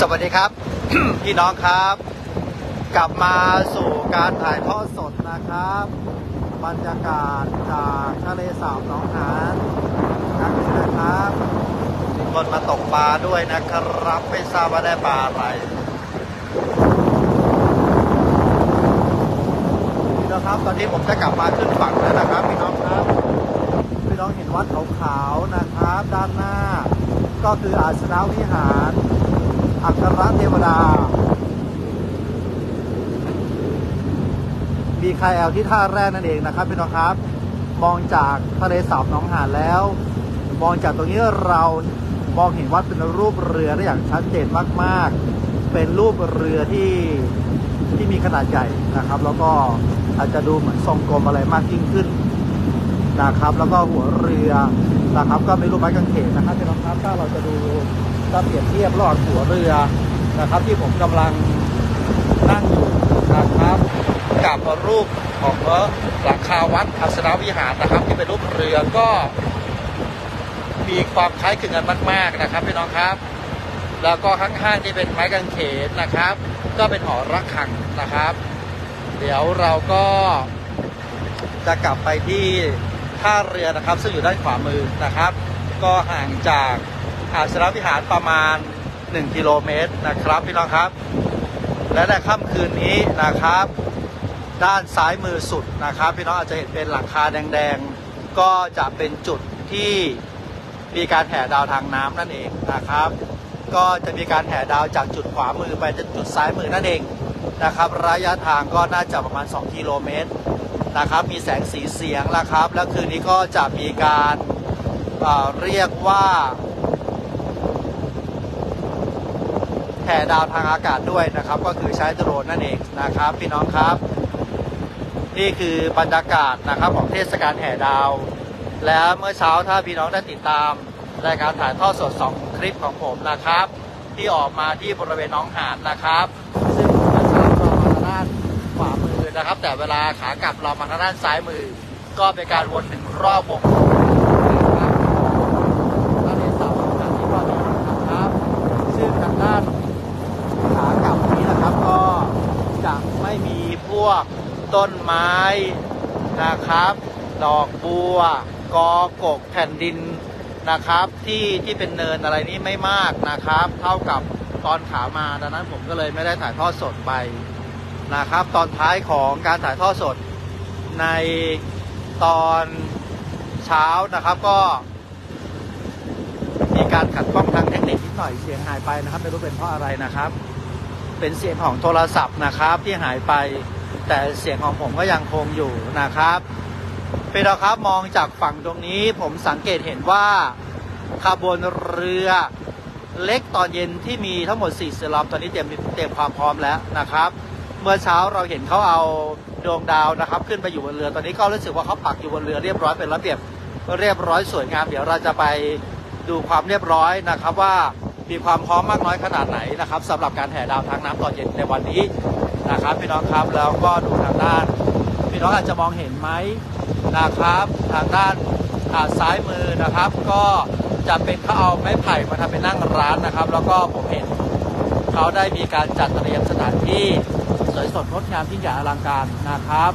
สวัสดีครับ พี่น้องครับ กลับมาสู่การถ่ายทอดสดนะครับ บรรยากาศจากทะเลสาบหนองหานครั้งนี้นะครับมีคนมาตกปลาด้วยนะครับ ไม่ทราบว่าได้ปลาอะไรพี่น้องครับ ตอนนี้ผมจะกลับมาขึ้นฝั่งแล้วนะครับ พี่น้องครับพี่น้องเห็นวัดขาวๆนะครับ ด้านหน้า ก็คืออาสนะวิหาร อัครเทวดา มีคาแอลที่ท่าแรกนั่นเองนะครับพี่น้องครับ มองจากทะเลสาบหนองหานแล้ว มองจากตรงนี้เรามองเห็นวัดเป็นรูปเรือได้อย่างชัดเจนมาก ๆ เป็นรูปเรือที่ที่มีขนาดใหญ่นะครับ แล้วก็อาจจะดูเหมือนทรงกลมอะไรมากยิ่งขึ้นนะครับ แล้วก็หัวเรือนะครับ ก็เป็นรูปไม้กางเขนนะครับพี่น้องครับถ้าเราจะดู ถ้าเปรียบเทียบระหว่างหัวเรือนะครับ ที่ผมกำลังนั่งอยู่นะครับกับรูปของหลังคาวัดอัศนวิหารนะครับ ที่เป็นรูปเรือก็มีความคล้ายคลึงกันมาก ๆนะครับพี่น้องครับ แล้วก็ข้างๆที่เป็นไม้กางเขนนะครับ ก็เป็นหอระฆังนะครับ เดี๋ยวเราก็จะกลับไปที่ท่าเรือนะครับ ซึ่งอยู่ด้านขวามือนะครับ ก็ห่างจาก อาสนวิหารประมาณ 1 กิโลเมตรนะครับพี่น้องครับ และในค่ำคืนนี้นะครับ ด้านซ้ายมือสุดนะครับ พี่น้องอาจจะเห็นเป็นหลังคาแดงๆ ก็จะเป็นจุดที่มีการแห่ดาวทางน้ำนั่นเองนะครับ ก็จะมีการแห่ดาวจากจุดขวามือไปจนจุดซ้ายมือนั่นเองนะครับ ระยะทางก็น่าจะประมาณ 2 กิโลเมตรนะครับ มีแสงสีเสียงนะครับ แล้วคืนนี้ก็จะมีการเอ่อเรียกว่า แผ่ดาวทางอากาศด้วยนะครับ ก็คือใช้โดรนนั่นเองนะครับ พี่น้องครับ นี่คือบรรยากาศนะครับของเทศกาลแห่ดาว แล้วเมื่อเช้าถ้าพี่น้องได้ติดตามรายการถ่ายทอดสด 2 คลิปของผมนะครับ ที่ออกมาที่บริเวณน้องหานนะครับ ซึ่งเมื่อเช้าเรามาทางด้านขวามือนะครับ แต่เวลาขากลับเรามาทางด้านซ้ายมือ ก็เป็นการวนถึงรอบวงนะครับทะเลสาบหนองหานที่ว่านี้นะครับ ซึ่งทางด้าน ขากลับนี้นะครับ ก็จะไม่มีพวกต้นไม้นะครับ ดอกบัว กอกกแผ่นดินนะครับ ที่ที่เป็นเนินอะไรนี้ไม่มากนะครับ เท่ากับตอนขามาดังนั้นผมก็เลยไม่ได้ถ่ายทอดสดไปนะครับ ตอนท้ายของการถ่ายทอดสดในตอนเช้านะครับก็ มีการขัดข้องทางเทคนิคนิดหน่อยเสียงหายไปนะครับไม่รู้เป็นเพราะอะไรนะครับ เป็นเสียงของโทรศัพท์นะครับที่หายไป แต่เสียงของผมก็ยังคงอยู่นะครับเป็นเราครับมองจากฝั่งตรงนี้ผมสังเกตเห็นว่าขบวนเรือเล็กตอนเย็นที่มีทั้งหมด4เสือลำตอนนี้เตรียมเตรียมความพร้อมแล้วนะครับ เมื่อเช้าเราเห็นเขาเอาดวงดาวนะครับ ขึ้นไปอยู่บนเรือตอนนี้ก็รู้สึกว่าเขาปักอยู่บนเรือเรียบร้อยเป็นระเบียบเรียบร้อยสวยงาม เดี๋ยวเราจะไปดูความเรียบร้อยนะครับว่า มีความพร้อมมากน้อยขนาดไหนนะครับสำหรับการแห่ดาวทางน้ำตอนเย็นในวันนี้นะครับพี่น้องครับแล้วก็ดูทางด้าน พี่น้องอาจจะมองเห็นไหมนะครับทางด้านาซ้ายมือนะครับ ก็จะเป็นเขาเอาไม้ไผ่มาทำเป็นนั่งร้านนะครับ แล้วก็ผมเห็นเขาได้มีการจัดเตรียมสถานที่สวยสดงดงามยิ่งใหญ่อลังการนะครับ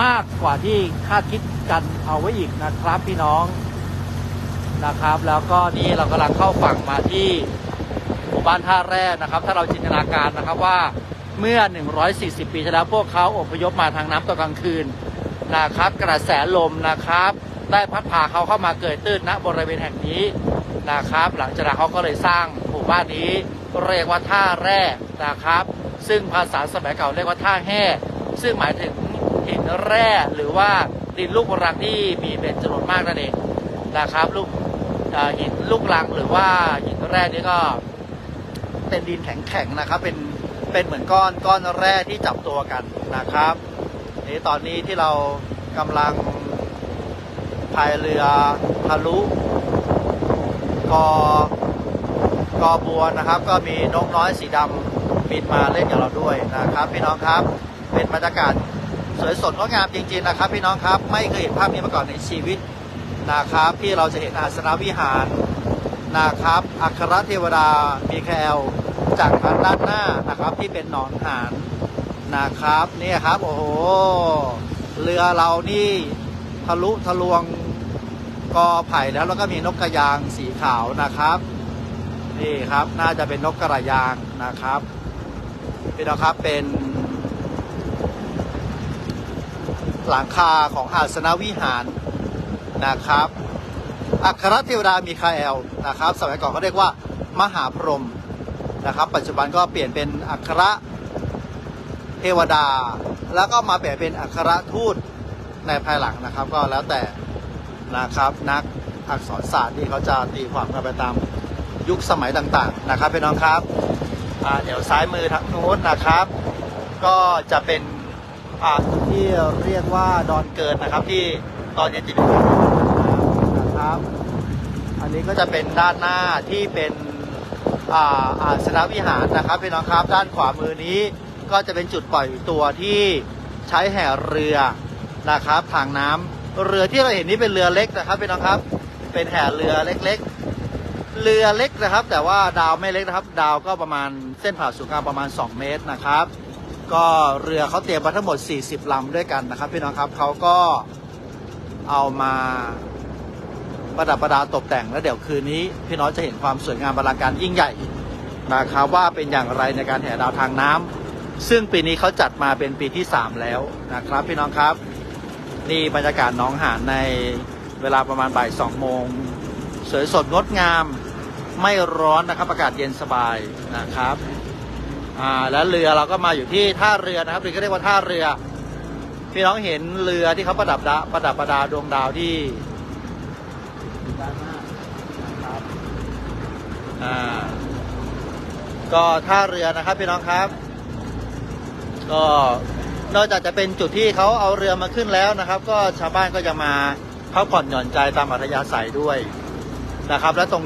มากกว่าที่คาดคิดกันเอาไว้อีกนะครับพี่น้อง นะครับ แล้วก็นี่เรากำลังเข้าฝั่งมาที่หมู่บ้านท่าแร่นะครับ ถ้าเราจินตนาการนะครับว่าเมื่อ 140 ปีที่แล้วพวกเขาอพยพมาทางน้ำตอนกลางคืนนะครับ กระแสลมนะครับ ได้พัดพาเขาเข้ามาเกิดตื้นณบริเวณแห่งนี้นะครับ หลังจากนั้นเขาก็เลยสร้างหมู่บ้านนี้เรียกว่าท่าแร่นะครับ ซึ่งภาษาสมัยเก่าเรียกว่าท่าแห่ซึ่งหมายถึงหินแร่หรือว่าดินลูกรังที่มีเป็นจำนวนมากนั่นเองนะครับลูก หินลูกรังหรือว่าหินแร่นี่ก็เป็นดินแข็งๆนะครับ เป็นเป็นเหมือนก้อนก้อนแร่ที่จับตัวกันนะครับนี่ตอนนี้ที่เรากำลังพายเรือทะลุกอกอบัวนะครับ ก็มีนกน้อยสีดำบินมาเล่นกับเราด้วยนะครับ พี่น้องครับเป็นบรรยากาศสวยสดงดงามจริงๆนะครับ พี่น้องครับ ไม่เคยเห็นภาพนี้มาก่อนในชีวิต นะครับที่เราจะเห็นอาสนวิหารนะครับอัครเทวดามีแคลจากทางด้านหน้านะครับที่เป็นหนอนหานนะครับนี่ครับโอ้โหเรือเรานี่ทะลุทะลวงกอไผ่แล้วแล้วก็มีนกกระยางสีขาวนะครับนี่ครับน่าจะเป็นนกกระยางนะครับพี่น้องครับเป็น หลังคาของอาสนวิหาร นะครับ อัครเทวดามีคาเอลนะครับ สมัยก่อนเขาเรียกว่ามหาพรหมนะครับ ปัจจุบันก็เปลี่ยนเป็นอัครเทวดา แล้วก็มาเปลี่ยนเป็นอัครทูตในภายหลังนะครับ ก็แล้วแต่นะครับนักอักษรศาสตร์ที่เขาจะตีความกันไปตามยุคสมัยต่างๆนะครับพี่น้องครับเดี๋ยวซ้ายมือทางโน้นนะครับ ก็จะเป็นอ่าที่เรียกว่าดอนเกินนะครับที่ตอนนี้จะมีนะครับ อันนี้ก็จะเป็นด้านหน้าที่เป็นอ่าอาสนวิหารนะครับพี่น้องครับด้านขวามือนี้ก็จะเป็นจุดปล่อยตัวที่ใช้แห่เรือนะครับทางน้ำเรือที่เราเห็นนี้เป็นเรือเล็กนะครับพี่น้องครับ เป็นแห่เรือเล็กๆ เรือเล็กนะครับ แต่ว่าดาวไม่เล็กนะครับ ดาวก็ประมาณเส้นผ่าศูนย์กลางประมาณ 2 เมตรนะครับ ก็เรือเขาเตรียมมาทั้งหมด 40 ลำด้วยกันนะครับพี่น้องครับเขาก็เอามา ประดับประดาตกแต่งแล้วเดี๋ยวคืนนี้ พี่น้องจะเห็นความสวยงามอลังการยิ่งใหญ่นะครับว่าเป็นอย่างไรในการแห่ดาวทางน้ำซึ่งปีนี้เขาจัดมาเป็นปีที่ 3 แล้วนะครับ พี่น้องครับ นี่บรรยากาศน้องหานในเวลาประมาณบ่ายสองโมงสวยสดงดงามไม่ร้อนนะครับอากาศเย็นสบายนะครับอ่าแล้วเรือเราก็มาอยู่ที่ท่าเรือนะครับหรือก็เรียกว่าท่าเรือ พี่น้องเห็นเรือที่เขาประดับดาประดับประดาดวงดาวที่ อยู่ด้านหน้านะครับอ่าก็ท่าเรือนะครับพี่น้องครับ ก็นอกจากจะเป็นจุดที่เขาเอาเรือมาขึ้นแล้วนะครับ ก็ชาวบ้านก็จะมาพักผ่อนหย่อนใจตามอัธยาศัยด้วยนะครับ และตรง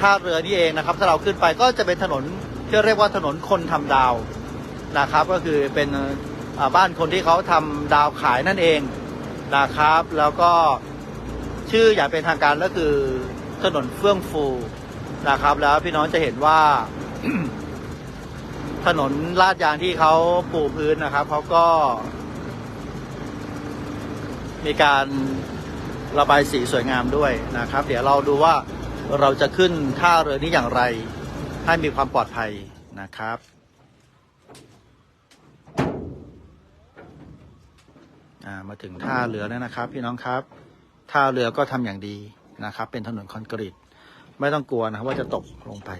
ท่าเรือนี่เองนะครับ ถ้าเราขึ้นไปก็จะเป็นถนนที่เรียกว่าถนนคนทำดาวนะครับ ก็คือเป็นบ้านคนที่เขาทำดาวขายนั่นเองนะครับ แล้วก็ ชื่ออย่างเป็นทางการก็คือถนนเฟื่องฟูนะครับ แล้วพี่น้องจะเห็นว่า ถนนลาดยางที่เขาปูพื้นนะครับเขาก็ มีการระบายสีสวยงามด้วยนะครับ เดี๋ยวเราดูว่าเราจะขึ้นท่าเรือนี้อย่างไร ให้มีความปลอดภัยนะครับมาถึงท่าเรือแล้วนะครับ พี่น้องครับ ท่าเรือก็ทำอย่างดีนะครับ เป็นถนนคอนกรีต ไม่ต้องกลัวนะครับว่าจะตกลงไป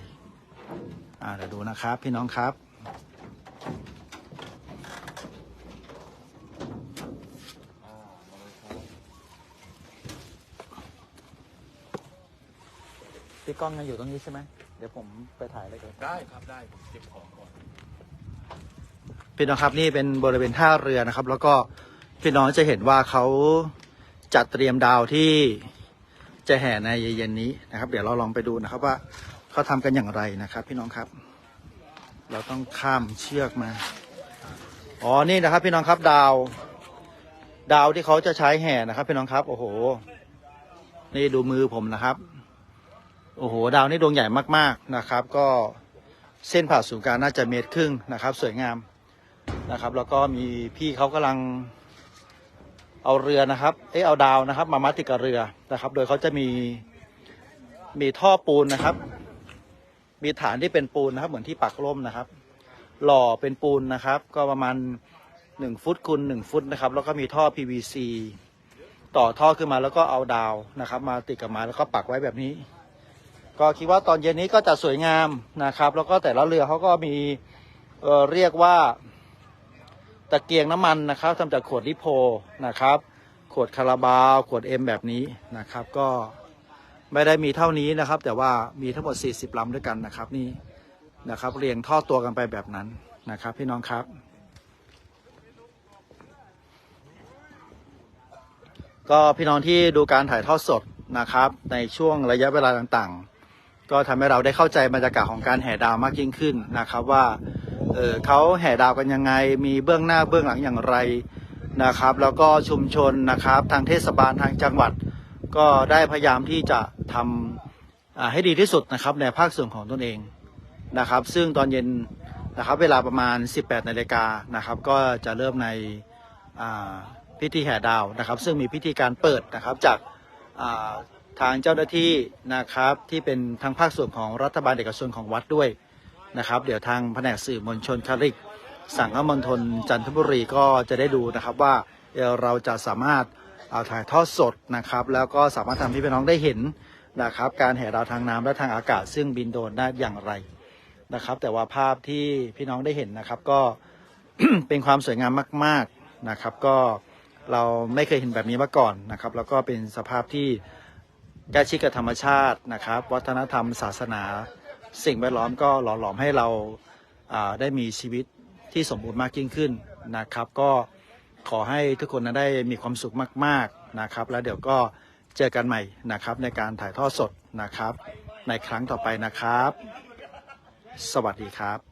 อ่าเดี๋ยวดูนะครับ พี่น้องครับ พี่ก้องยังอยู่ตรงนี้ใช่ไหม เดี๋ยวผมไปถ่ายเลยกันได้ครับได้ผมเก็บของก่อน พี่น้องครับนี่เป็นบริเวณท่าเรือนะครับ แล้วก็พี่น้องจะเห็นว่าเขา จัดเตรียมดาวที่จะแห่ในเย็นนี้นะครับ เดี๋ยวเราลองไปดูนะครับว่าเขาทำกันอย่างไรนะครับ พี่น้องครับ เราต้องข้ามเชือกมาอ๋อนี่นะครับ พี่น้องครับดาว ดาวที่เขาจะใช้แห่นะครับ พี่น้องครับ โอ้โห นี่ดูมือผมนะครับ โอ้โห ดาวนี่ดวงใหญ่มากๆนะครับ ก็เส้นผ่าศูนย์กลางน่าจะเมตรครึ่งนะครับ สวยงามนะครับ แล้วก็มีพี่เขากำลัง เอาเรือนะครับ เอ้เอาดาวนะครับ มามัดติดกับเรือนะครับ โดยเขาจะมีมีท่อปูนนะครับ มีฐานที่เป็นปูนนะครับ เหมือนที่ปักล่มนะครับ หล่อเป็นปูนนะครับ ก็ประมาณหนึ่งฟุตคูณหนึ่งฟุตนะครับ แล้วก็มีท่อ PVC ต่อท่อขึ้นมาแล้วก็เอาดาวนะครับ มาติดกับไม้แล้วก็ปักไว้แบบนี้ ก็คิดว่าตอนเย็นนี้ก็จะสวยงามนะครับ แล้วก็แต่ละเรือเขาก็มีเเรียกว่า ตะเกียงน้ำมันนะครับทำจากขวดลิโพนะครับ ขวดคาราบาว ขวดเอ็มแบบนี้นะครับ ก็ไม่ได้มีเท่านี้นะครับ แต่ว่ามีทั้งหมด 40ลำด้วยกันนะครับนี่นะครับเรียงท่อตัวกันไปแบบนั้นนะครับ พี่น้องครับ ก็พี่น้องที่ดูการถ่ายทอดสดนะครับ ในช่วงระยะเวลาต่างๆ ก็ทำให้เราได้เข้าใจบรรยากาศของการแห่ดาวมากยิ่งขึ้นนะครับว่า เออเขาแห่ดาวกันยังไง มีเบื้องหน้าเบื้องหลังอย่างไรนะครับ แล้วก็ชุมชนนะครับทางเทศบาลทางจังหวัด ก็ได้พยายามที่จะทำให้ดีที่สุดนะครับในภาคส่วนของตนเองนะครับ ซึ่งตอนเย็นนะครับเวลาประมาณ 18นาฬิกานะครับ ก็จะเริ่มในพิธีแห่ดาวนะครับ ซึ่งมีพิธีการเปิดนะครับจากทางเจ้าหน้าที่นะครับที่เป็นทางภาคส่วนของรัฐบาลเอกชนของวัดด้วย นะครับ เดี๋ยวทางแผนกสื่อมวลชนคาริก สังฆมณฑลจันทบุรีก็จะได้ดูนะครับว่าเราจะสามารถเอาถ่ายทอดสดนะครับ แล้วก็สามารถทำให้พี่น้องได้เห็นนะครับ การแห่ดาวทางน้ำและทางอากาศ ซึ่งบินโดรนได้อย่างไรนะครับ แต่ว่าภาพที่พี่น้องได้เห็นนะครับ ก็เป็นความสวยงามมาก ๆนะครับ ก็เราไม่เคยเห็นแบบนี้มาก่อนนะครับ แล้วก็เป็นสภาพที่ใกล้ชิดกับธรรมชาตินะครับ วัฒนธรรมศาสนา สิ่งแวดล้อมก็หล่อหลอมให้เราได้มีชีวิตที่สมบูรณ์มากยิ่งขึ้นนะครับ ก็ขอให้ทุกคนนั้นได้มีความสุขมาก ๆนะครับ แล้วเดี๋ยวก็เจอกันใหม่นะครับ ในการถ่ายทอดสดนะครับ ในครั้งต่อไปนะครับ สวัสดีครับ